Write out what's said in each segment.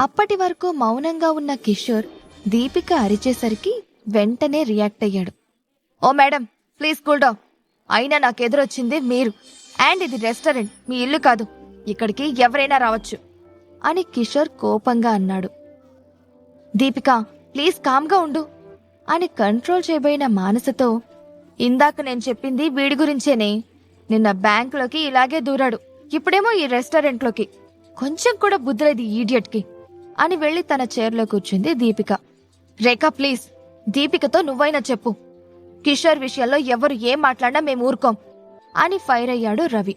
అప్పటి వరకు మౌనంగా ఉన్న కిషోర్ దీపిక అరిచేసరికి వెంటనే రియాక్ట్ అయ్యాడు. Oh madam please cool down. అయినా నాకు ఎదురొచ్చింది మీరు. అండ్ ఇది రెస్టారెంట్. మీ ఇల్లు కాదు. ఇక్కడికి ఎవరైనా రావచ్చు. అని కిషోర్ కోపంగా అన్నాడు. దీపిక ప్లీజ్ కామ్గా ఉండు. అని కంట్రోల్ చేయబోయిన మానసతో ఇందాక నేను చెప్పింది వీడి గురించేనే. నిన్న బ్యాంకులోకి ఇలాగే దూరాడు. ఇప్పుడేమో ఈ రెస్టారెంట్లోకి. కొంచెం కూడా బుద్ధులేదు ఈడియట్కి అని వెళ్ళి తన చైర్లో కూర్చుంది దీపిక. రేఖ ప్లీజ్ దీపికతో నువ్వైనా చెప్పు. కిషోర్ విషయంలో ఎవరు ఏం మాట్లాడినా మేము ఊరుకోం అని ఫైర్ అయ్యాడు రవి.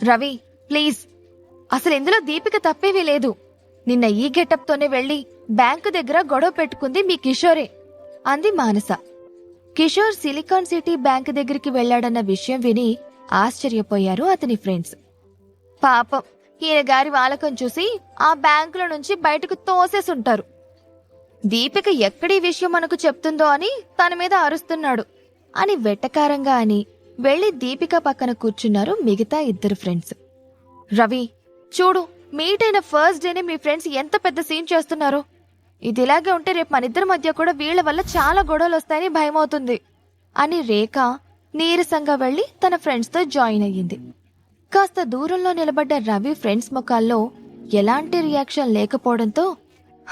రవి ప్లీజ్ అసలు ఇందులో దీపిక తప్పేవీ లేదు. నిన్న ఈ గెటప్తోనే వెళ్ళి బ్యాంకు దగ్గర గొడవ పెట్టుకుంది మీ కిషోరే అంది Manasa. Kishore silicon city bank దగ్గరికి వెళ్ళాడన్న విషయం విని ఆశ్చర్యపోయారు అతని ఫ్రెండ్స్. పాపం ఈయన గారి వాలకం చూసి ఆ బ్యాంకుల నుంచి బయటకు తోసేసుంటారు. దీపిక ఎక్కడి విషయం మనకు చెప్తుందో అని తన మీద అరుస్తున్నాడు. అని వెట్టకారంగా అని వెళ్ళి దీపిక పక్కన కూర్చున్నారు మిగతా ఇద్దరు ఫ్రెండ్స్. రవి చూడు మీట్ అయిన ఫస్ట్ డేనే మీ ఫ్రెండ్స్ ఎంత పెద్ద సీన్ చేస్తున్నారో. ఇది ఇలాగే ఉంటే రేపు మనిద్దరి మధ్య కూడా వీళ్ళ వల్ల చాలా గొడవలు వస్తాయని భయమవుతుంది. అని రేఖ నీరసంగా వెళ్ళి తన ఫ్రెండ్స్తో జాయిన్ అయ్యింది. కాస్త దూరంలో నిలబడ్డ రవి ఫ్రెండ్స్ ముఖాల్లో ఎలాంటి రియాక్షన్ లేకపోవడంతో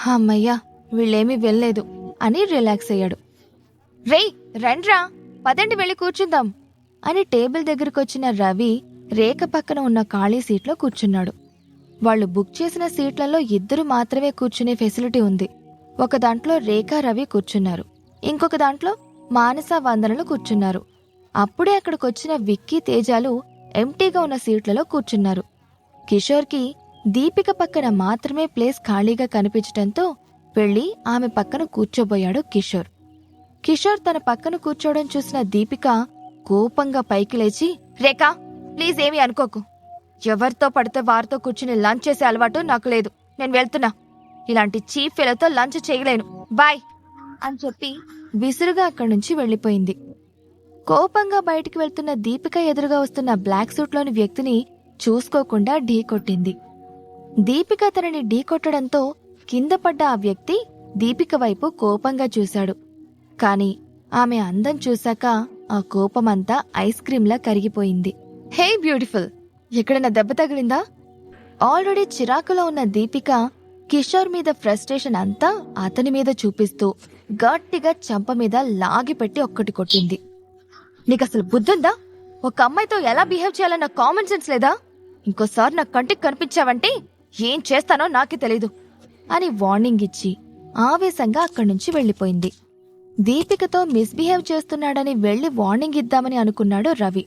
అమ్మయ్యా వీళ్ళేమీ వెళ్ళలేదు అని రిలాక్స్ అయ్యాడు. రేయ్ రండ్రా పదండి వెళ్ళి కూర్చుందాం అని టేబుల్ దగ్గరకొచ్చిన రవి రేఖ పక్కన ఉన్న ఖాళీ సీట్లో కూర్చున్నాడు. వాళ్ళు బుక్ చేసిన సీట్లలో ఇద్దరు మాత్రమే కూర్చునే ఫెసిలిటీ ఉంది. ఒక దాంట్లో రేఖ రవి కూర్చున్నారు. ఇంకొక దాంట్లో మానస వందనలు కూర్చున్నారు. అప్పుడే అక్కడికొచ్చిన విక్కీ తేజాలు ఎంటీగా ఉన్న సీట్లలో కూర్చున్నారు. కిషోర్కి దీపిక పక్కన మాత్రమే ప్లేస్ ఖాళీగా కనిపించటంతో వెళ్ళి ఆమె పక్కన కూర్చోబోయాడు కిషోర్. కిషోర్ తన పక్కన కూర్చోవడం చూసిన దీపిక కోపంగా పైకి లేచి రేఖా ప్లీజ్ ఏమీ అనుకోకు. ఎవరితో పడితే వారితో కూర్చుని లంచ్ చేసే అలవాటు నాకు లేదు. నేను వెళ్తున్నా. ఇలాంటి చీఫ్ ఫెలతో లంచ్ చేయలేను. బాయ్. అని చెప్పి విసురుగా అక్కడి నుంచి వెళ్ళిపోయింది. కోపంగా బయటికి వెళ్తున్న దీపిక ఎదురుగా వస్తున్న బ్లాక్ సూట్లోని వ్యక్తిని చూసుకోకుండా ఢీకొట్టింది దీపిక తనని ఢీకొట్టడంతో కింద పడ్డ ఆ వ్యక్తి దీపిక వైపు కోపంగా చూశాడు. కాని ఆమె అందం చూశాక ఆ కోపమంతా ఐస్ క్రీంలా కరిగిపోయింది. Hey beautiful! ఎక్కడైనా దెబ్బ తగిలిందా? ఆల్రెడీ చిరాకులో ఉన్న దీపిక కిషోర్ మీద ఫ్రస్ట్రేషన్ అంతా అతని మీద చూపిస్తూ గట్టిగా చంప మీద లాగిపెట్టి ఒక్కటి కొట్టింది. నీకు అసలు బుద్ధుందా? ఒక అమ్మాయితో ఎలా బిహేవ్ చేయాలన్న కామన్ సెన్స్ లేదా? ఇంకోసారి నా కంటికి కనిపించావంటే ఏం చేస్తానో నాకే తెలీదు అని వార్నింగ్ ఇచ్చి ఆవేశంగా అక్కడి నుంచి వెళ్ళిపోయింది. దీపికతో మిస్బిహేవ్ చేస్తున్నాడని వెళ్ళి వార్నింగ్ ఇద్దామని అనుకున్నాడు రవి.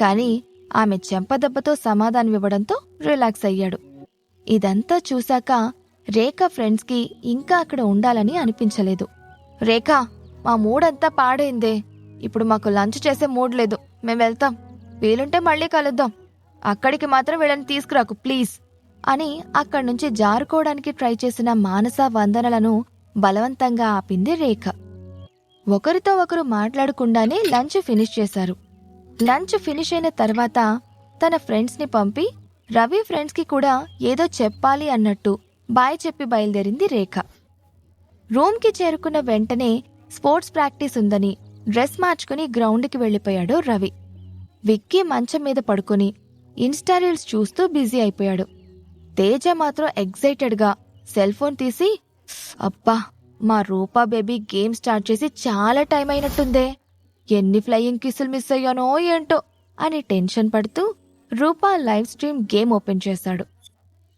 కానీ ఆమె చెంపదెబ్బతో సమాధానమివ్వడంతో రిలాక్స్ అయ్యాడు. ఇదంతా చూశాక రేఖ ఫ్రెండ్స్కి ఇంకా అక్కడ ఉండాలని అనిపించలేదు. రేఖ మా మూడంతా పాడైందే. ఇప్పుడు మాకు లంచ్ చేసే మూడ్ లేదు. మేము వెళ్తాం. వీలుంటే మళ్ళీ కలుద్దాం. అక్కడికి మాత్రం వీళ్ళని తీసుకురాకు ప్లీజ్. అని అక్కడి నుంచి జారుకోవడానికి ట్రై చేసిన మానస వందనలను బలవంతంగా ఆపింది రేఖ. ఒకరితో ఒకరు మాట్లాడకుండానే లంచ్ ఫినిష్ చేశారు. లంచ్ ఫినిష్ అయిన తర్వాత తన ఫ్రెండ్స్ని పంపి రవి ఫ్రెండ్స్కి కూడా ఏదో చెప్పాలి అన్నట్టు బాయ్ చెప్పి బయలుదేరింది రేఖ. రూమ్కి చేరుకున్న వెంటనే స్పోర్ట్స్ ప్రాక్టీస్ ఉందని డ్రెస్ మార్చుకుని గ్రౌండ్కి వెళ్ళిపోయాడు రవి. విక్కీ మంచం మీద పడుకుని ఇన్స్టా రీల్స్ చూస్తూ బిజీ అయిపోయాడు. తేజ మాత్రం ఎగ్జైటెడ్గా సెల్ ఫోన్ తీసి అబ్బా మా రూపా బేబీ గేమ్ స్టార్ట్ చేసి చాలా టైం అయినట్టుందే. ఎన్ని ఫ్లయింగ్ కిసులు మిస్ అయ్యానో ఏంటో అని టెన్షన్ పడుతూ Roopa live stream game open చేశాడు.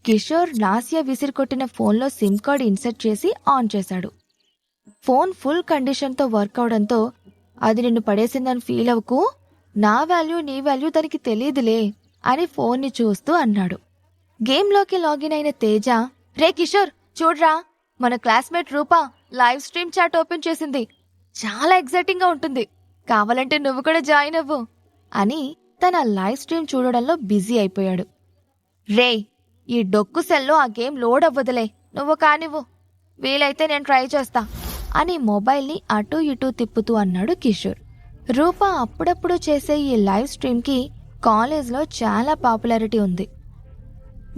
కిషోర్ నాసియా విసిరికొట్టిన ఫోన్లో సిమ్ కార్డ్ ఇన్సర్ట్ చేసి ఆన్ చేశాడు. ఫోన్ ఫుల్ కండిషన్తో వర్క్ అవడంతో అది నిన్ను పడేసిందని ఫీల్ అవ్వకు. నా వాల్యూ నీ వాల్యూ దానికి తెలియదులే అని ఫోన్ని చూస్తూ అన్నాడు. గేమ్లోకి లాగిన్ అయిన తేజ రే కిషోర్ చూడ్రా మన classmate Roopa live stream chat open చేసింది. చాలా ఎగ్జైటింగ్గా ఉంటుంది. కావాలంటే నువ్వు కూడా జాయిన్ అవ్వు అని తన లైవ్ స్ట్రీమ్ చూడడంలో బిజీ అయిపోయాడు. రే ఈ డొక్కు సెల్లో ఆ గేమ్ లోడ్ అవ్వదులే. నువ్వు కానివ్వు. వీలైతే నేను ట్రై చేస్తా. అని మొబైల్ని అటూ ఇటూ తిప్పుతూ అన్నాడు కిషోర్. రూప అప్పుడప్పుడు చేసే ఈ లైవ్ స్ట్రీమ్కి కాలేజ్లో చాలా పాపులారిటీ ఉంది.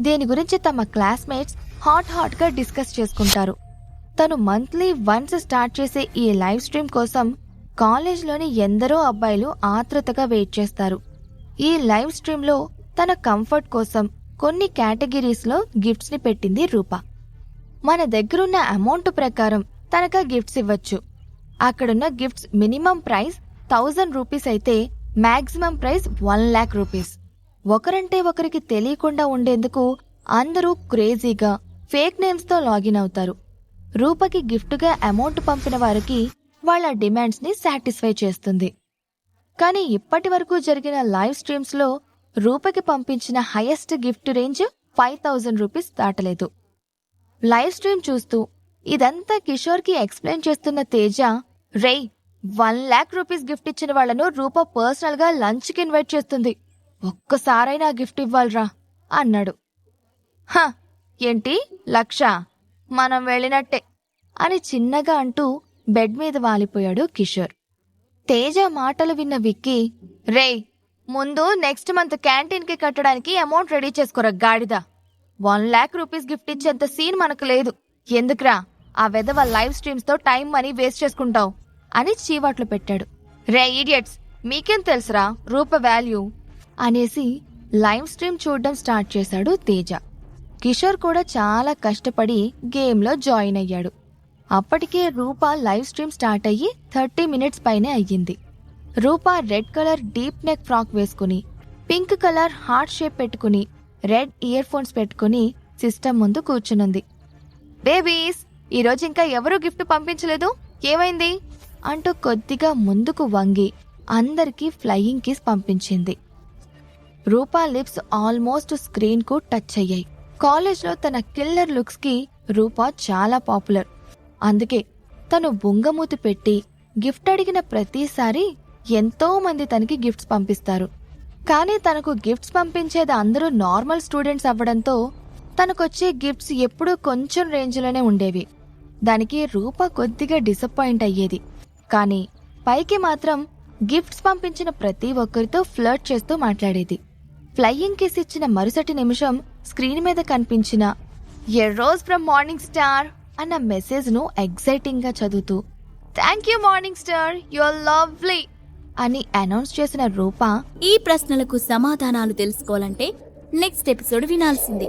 దీని గురించి తమ క్లాస్మేట్స్ హాట్ హాట్గా డిస్కస్ చేసుకుంటారు. తను మంత్లీ వన్స్ స్టార్ట్ చేసే ఈ లైవ్ స్ట్రీమ్ కోసం కాలేజ్లోని ఎందరో అబ్బాయిలు ఆతృతగా వెయిట్ చేస్తారు. ఈ లైవ్ స్ట్రీమ్లో తన కంఫర్ట్ కోసం కొన్ని కేటగిరీస్లో గిఫ్ట్స్ని పెట్టింది రూప. మన దగ్గరున్న అమౌంట్ ప్రకారం తనక గిఫ్ట్స్ ఇవ్వచ్చు. అక్కడున్న gifts minimum price thousand rupees అయితే maximum price one lakh rupees. ఒకరంటే ఒకరికి తెలియకుండా ఉండేందుకు అందరూ క్రేజీగా ఫేక్ నేమ్స్తో లాగిన్ అవుతారు. రూపకి గిఫ్ట్గా అమౌంట్ పంపిన వారికి వాళ్ళ డిమాండ్స్ని సాటిస్ఫై చేస్తుంది. కానీ ఇప్పటి వరకు జరిగిన లైవ్ స్ట్రీమ్స్లో రూపకి పంపించిన highest gift range five thousand rupees దాటలేదు. Live stream చూస్తూ ఇదంతా కిషోర్కి ఎక్స్ప్లెయిన్ చేస్తున్న తేజ రేయ్ వన్ లాక్ రూపీస్ గిఫ్ట్ ఇచ్చిన వాళ్ళను రూప పర్సనల్గా లంచ్కి ఇన్వైట్ చేస్తుంది. ఒక్కసారైనా గిఫ్ట్ ఇవ్వాలరా అన్నాడు. హ ఏంటి? లక్ష? మనం వెళ్ళినట్టే అని చిన్నగా అంటూ బెడ్ మీద వాలిపోయాడు కిషోర్. తేజ మాటలు విన్న విక్కీ రేయ్ ముందు నెక్స్ట్ మంత్ క్యాంటీన్కి కట్టడానికి అమౌంట్ రెడీ చేసుకోరా గాడిద. వన్ లాక్ రూపీస్ గిఫ్ట్ ఇచ్చేంత సీన్ మనకు లేదు. ఎందుకురా? ఆ వెధవ లైవ్ స్ట్రీమ్స్తో టైం మనీ వేస్ట్ చేసుకుంటావు అని చీవాట్లు పెట్టాడు. రే ఈడియట్స్ మీకేం తెలుసురా? రూప వాల్యూ అనేసి లైవ్ స్ట్రీమ్ చూడడం స్టార్ట్ చేశాడు తేజ. కిషోర్ కూడా చాలా కష్టపడి గేమ్లో జాయిన్ అయ్యాడు. అప్పటికే రూప లైవ్ స్ట్రీమ్ స్టార్ట్ అయ్యి థర్టీ మినిట్స్ పైనే అయ్యింది. Roopa red colour deep neck frock వేసుకుని పింక్ కలర్ హార్ట్ షేప్ పెట్టుకుని రెడ్ ఇయర్ ఫోన్స్ పెట్టుకుని సిస్టమ్ ముందు కూర్చునుంది. బేబీస్ ఈరోజు ఇంకా ఎవరూ గిఫ్ట్ పంపించలేదు? ఏమైంది? అంటూ కొద్దిగా ముందుకు వంగి అందరికీ ఫ్లయింగ్ కిస్ పంపించింది. రూపా లిప్స్ ఆల్మోస్ట్ స్క్రీన్కు టచ్ అయ్యాయి. కాలేజ్లో తన కిల్లర్ లుక్స్కి రూపా చాలా పాపులర్. అందుకే తను బుంగమూతి పెట్టి గిఫ్ట్ అడిగిన ప్రతిసారి ఎంతో మంది తనకి గిఫ్ట్స్ పంపిస్తారు. కానీ తనకు గిఫ్ట్స్ పంపించేది అందరూ నార్మల్ స్టూడెంట్స్ అవ్వడంతో తనకొచ్చే గిఫ్ట్స్ ఎప్పుడూ కొంచెం రేంజ్లోనే ఉండేవి. దానికి రూప కొద్దిగా డిసప్పాయింట్ అయ్యేది. కానీ పైకి మాత్రం గిఫ్ట్స్ పంపించిన ప్రతి ఒక్కరితో ఫ్లర్ట్ చేస్తూ మాట్లాడేది. ఫ్లయింగ్ కిస్ ఇచ్చిన మరుసటి నిమిషం స్క్రీన్ మీద కనిపించిన a rose from morning star అన్న మెసేజ్ను ఎగ్జైటింగ్గా చదువుతూ thank you morning star your lovely అని అనౌన్స్ చేసిన రూప ఈ ప్రశ్నలకు సమాధానాలు తెలుసుకోవాలంటే నెక్స్ట్ ఎపిసోడ్ వినాల్సిందే.